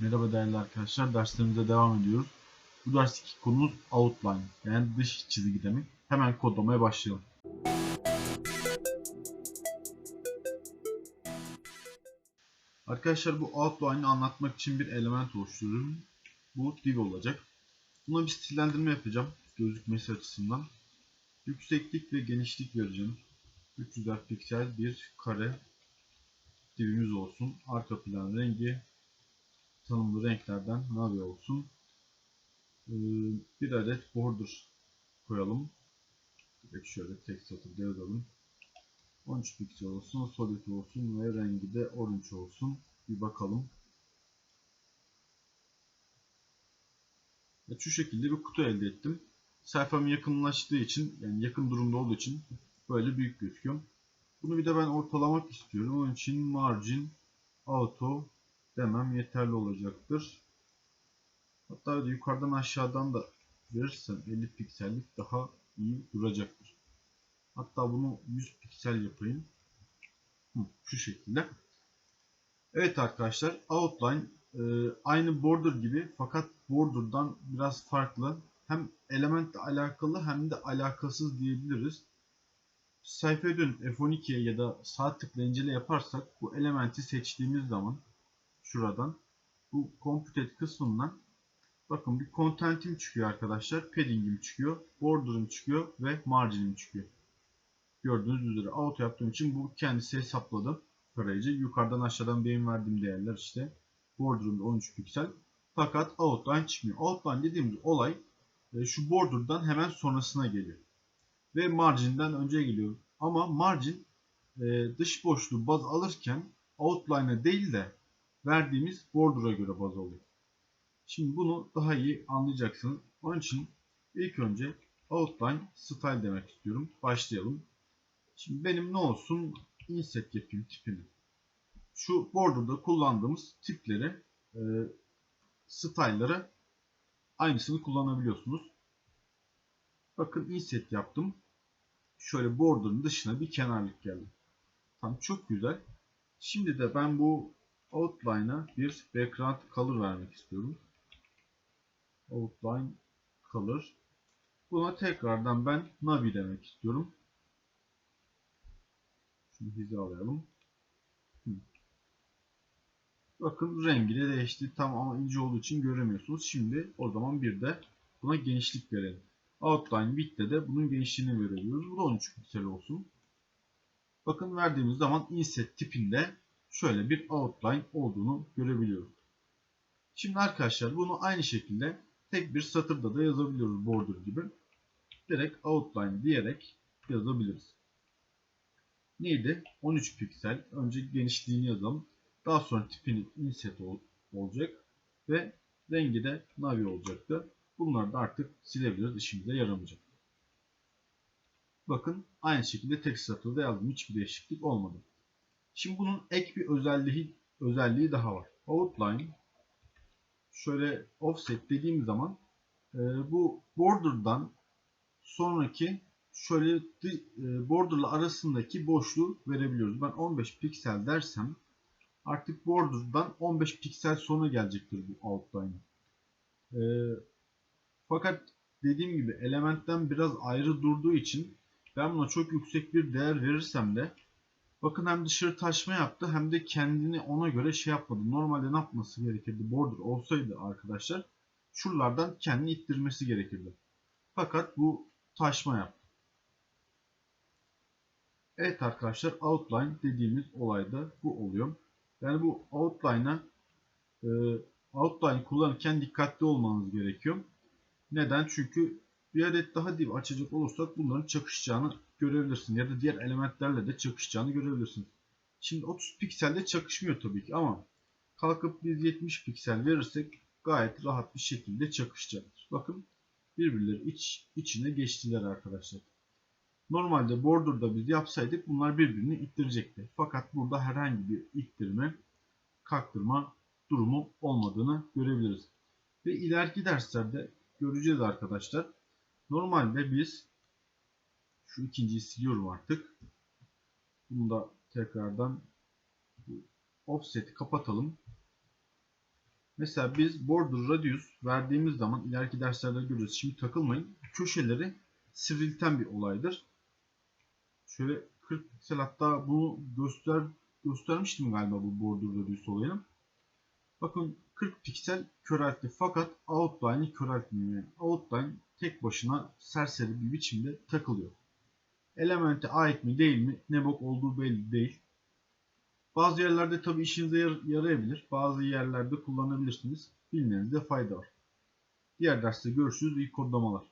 Merhaba değerli arkadaşlar. Derslerimize devam ediyoruz. Bu dersteki konumuz outline yani dış çizgi demek. Hemen kodlamaya başlayalım. Arkadaşlar bu outline'ı anlatmak için bir element oluşturuyorum. Bu div olacak. Buna bir stillendirme yapacağım gözükmesi açısından. Yükseklik ve genişlik vereceğim. 300 piksel bir kare divimiz olsun. Arka plan rengi tanımlı renklerden navi olsun. Ee, bir adet border koyalım. Direkt şöyle tek satırda yazalım. 13 piksel olsun, solid olsun ve rengi de orange olsun. Bir bakalım. Evet, şu şekilde bir kutu elde ettim. Sayfam yakınlaştığı için, yani yakın durumda olduğu için böyle büyük gözüküyor. Bunu bir de ben ortalamak istiyorum. Onun için margin auto demem yeterli olacaktır. Hatta yukarıdan aşağıdan da verirsem 50 piksellik daha iyi duracaktır. Hatta bunu 100 piksel yapayım. Hı, şu şekilde. Evet arkadaşlar outline e, aynı border gibi fakat border'dan biraz farklı. Hem elementle alakalı hem de alakasız diyebiliriz. Sayfaya dönüp F12'ye ya da sağ tıkla incele yaparsak bu elementi seçtiğimiz zaman şuradan bu computed kısmından bakın bir content'im çıkıyor arkadaşlar. Padding'im çıkıyor. Border'ım çıkıyor ve margin'im çıkıyor. Gördüğünüz üzere auto yaptığım için bu kendisi hesapladı tarayıcı. Yukarıdan aşağıdan benim verdiğim değerler işte. Border'ım 13 piksel. Fakat outline çıkmıyor. Outline dediğimiz olay e, şu border'dan hemen sonrasına geliyor. Ve margin'den önce geliyor. Ama margin e, dış boşluğu baz alırken outline'a değil de verdiğimiz border'a göre baz alıyor. Şimdi bunu daha iyi anlayacaksınız. Onun için ilk önce outline style demek istiyorum. Başlayalım. Şimdi benim ne olsun? Inset yapayım tipini. Şu border'da kullandığımız tipleri e, style'ları aynısını kullanabiliyorsunuz. Bakın inset yaptım. Şöyle border'ın dışına bir kenarlık geldi. Tam çok güzel. Şimdi de ben bu outline'a bir background color vermek istiyorum. Outline color. Buna tekrardan ben navi demek istiyorum. Şunu hizalayalım. Bakın rengi de değişti. Tam ama ince olduğu için göremiyorsunuz. Şimdi o zaman bir de buna genişlik verelim. Outline width'te de bunun genişliğini verebiliyoruz. Bu da 13 piksel olsun. Bakın verdiğimiz zaman inset tipinde şöyle bir outline olduğunu görebiliyoruz. Şimdi arkadaşlar bunu aynı şekilde tek bir satırda da yazabiliyoruz border gibi. Direkt outline diyerek yazabiliriz. Neydi? 13 piksel. Önce genişliğini yazalım. Daha sonra tipini inset ol olacak. Ve rengi de navi olacaktı. Bunları da artık silebiliriz. İşimize yaramayacak. Bakın aynı şekilde tek satırda yazdım. Hiçbir değişiklik olmadı. Şimdi bunun ek bir özelliği özelliği daha var. Outline şöyle offset dediğim zaman e, bu border'dan sonraki şöyle e, border'la arasındaki boşluğu verebiliyoruz. Ben 15 piksel dersem artık border'dan 15 piksel sonra gelecektir bu outline. E, fakat dediğim gibi elementten biraz ayrı durduğu için ben buna çok yüksek bir değer verirsem de bakın hem dışarı taşma yaptı hem de kendini ona göre şey yapmadı. Normalde ne yapması gerekirdi? Border olsaydı arkadaşlar şuralardan kendini ittirmesi gerekirdi. Fakat bu taşma yaptı. Evet arkadaşlar outline dediğimiz olayda bu oluyor. Yani bu outline'a e, outline kullanırken dikkatli olmanız gerekiyor. Neden? Çünkü bir adet daha div açacak olursak bunların çakışacağını görebilirsin. Ya da diğer elementlerle de çakışacağını görebilirsin. Şimdi 30 pikselde çakışmıyor tabii ki ama kalkıp biz 70 piksel verirsek gayet rahat bir şekilde çakışacaktır. Bakın birbirleri iç, içine geçtiler arkadaşlar. Normalde border'da biz yapsaydık bunlar birbirini ittirecekti. Fakat burada herhangi bir ittirme, kalktırma durumu olmadığını görebiliriz. Ve ileriki derslerde göreceğiz arkadaşlar. Normalde biz şu ikinciyi siliyorum artık. Bunu da tekrardan offset'i kapatalım. Mesela biz border radius verdiğimiz zaman ileriki derslerde göreceğiz. Şimdi takılmayın. Köşeleri sivrilten bir olaydır. Şöyle 40 piksel hatta bunu göster göstermiştim galiba bu border radius olayını. Bakın 40 piksel köreltti fakat outline'i köreltmiyor. Yani outline tek başına serseri bir biçimde takılıyor. Elemente ait mi değil mi ne bok olduğu belli değil. Bazı yerlerde tabi işinize yar- yarayabilir. Bazı yerlerde kullanabilirsiniz. Bilmenizde fayda var. Diğer derste görüşürüz. İyi kodlamalar.